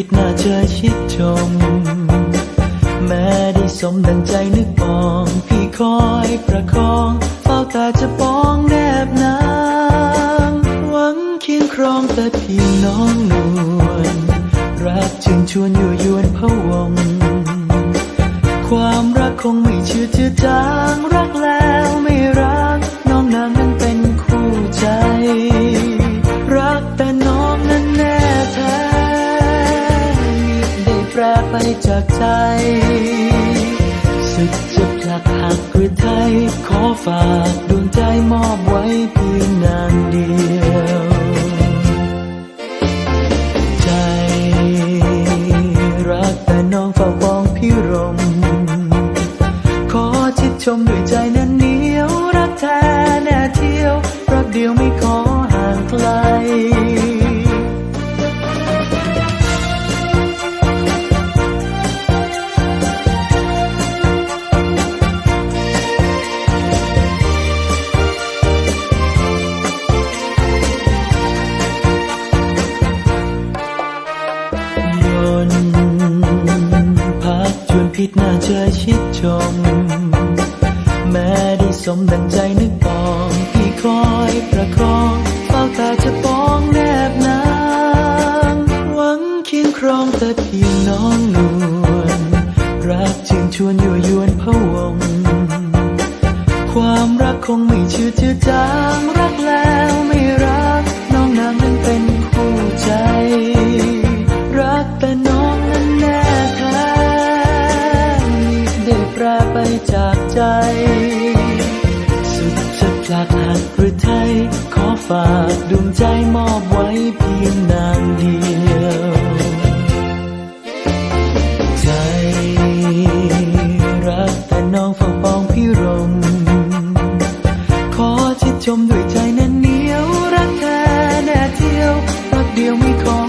ผิดน่าเจอชิดชม แม้ได้สมดังใจนึกปอง พี่คอยประคองเฝ้าต่จะป้องแนบนางหวังเคียงครองแต่เพียงน้องนวลรักจึงชวนอยู่ยวนพะวง ความรักคงไม่เชื่อจืดจาง รไปจากใจ สุดจะผลักหักหรือไทย ขอฝากดวงใจมอบไว้เพียงนางเดียวใจรักแต่น้องเฝ้าปองพิรม ขอชิดชมด้วยใจนั้น กจวนพิษน่าเชยชิดชม แม้ได้สมดังใจนึกปองพี่คอยประคองเฝ้าแต่จะปองแนบนางหวังเคียงครองแต่เพียงน้องนวลรักจึงชวนยู่วยวนพะวง ความรักคงไม่ชื่อจืดจางรัก จากใจ สุดจะผลักหักหรือไทย ขอฝากดวงใจมอบไว้เพียงนางเดียว ใจรักแต่น้องเฝ้าปองพี่รม ขอชิดชมด้วยใจนั้นเหนียว รักแท้แน่เที่ยว รักเดียวไม่ขอ